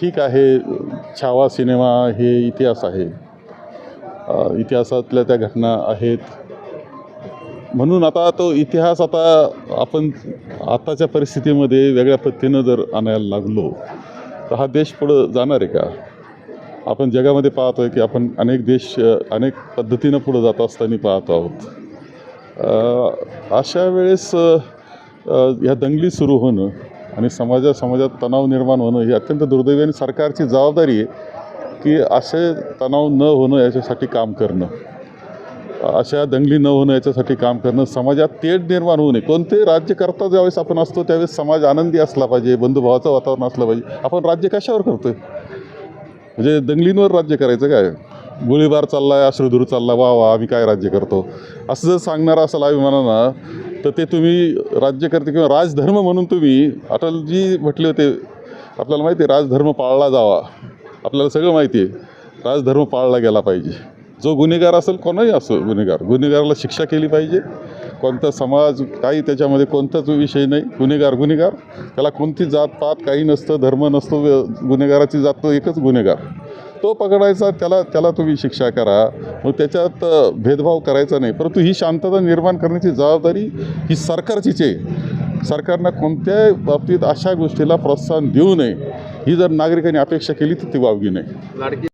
ठीक आहे छावा सिनेमा हे इतिहास आहे. इतिहासातल्या त्या घटना आहेत. म्हणून आता तो इतिहास आता आपण आताच्या परिस्थितीमध्ये वेगळ्या पद्धतीनं जर आणायला लागलो तर हा देश पुढं जाणार आहे का? आपण जगामध्ये पाहतो आहे की आपण अनेक देश अनेक पद्धतीनं पुढं जात असताना पाहत आहोत. अशा वेळेस ह्या दंगली सुरू होणं आणि समाजा समाजात तणाव निर्माण होणं ही अत्यंत दुर्दैवी आणि सरकारची जबाबदारी आहे की असे तणाव न होणं याच्यासाठी काम करणं. अशा दंगली न होणं याच्यासाठी काम करणं. समाजात तेढ निर्माण होऊ नये. कोणते राज्यकर्ता ज्यावेळेस आपण असतो त्यावेळेस समाज आनंदी असला पाहिजे बंधुभावाचं वातावरण असलं पाहिजे. आपण राज्य कशावर करतो म्हणजे दंगलींवर राज्य करायचं काय? गोळीबार चालला आहे अश्रुधूर चालला वा वा आम्ही काय राज्य करतो? असं जर सांगणारा असाल अभिमानानं तर ते तुम्ही राज्यकर्ते किंवा राजधर्म म्हणून तुम्ही अटलजी म्हटले होते आपल्याला माहिती आहे राजधर्म पाळला जावा. आपल्याला सगळं माहिती आहे राजधर्म पाळला गेला पाहिजे. जो गुन्हेगार असेल कोणाही असो गुन्हेगार गुन्हेगाराला शिक्षा केली पाहिजे. कोणता समाज काही त्याच्यामध्ये कोणताच विषय नाही गुन्हेगार गुन्हेगार. त्याला कोणती जात पात काही नसतं धर्म नसतो गुन्हेगाराची जात तो एकच गुन्हेगार. तो पकडायचा त्याला त्याला तुम्ही शिक्षा करा. मग त्याच्यात भेदभाव करायचा नाही. परंतु ही शांतता निर्माण करण्याची जबाबदारी ही सरकारचीच आहे. सरकारनं कोणत्याही बाबतीत अशा गोष्टीला प्रोत्साहन देऊ नये. ही जर नागरिकांनी अपेक्षा केली तर ती वावगी नाही.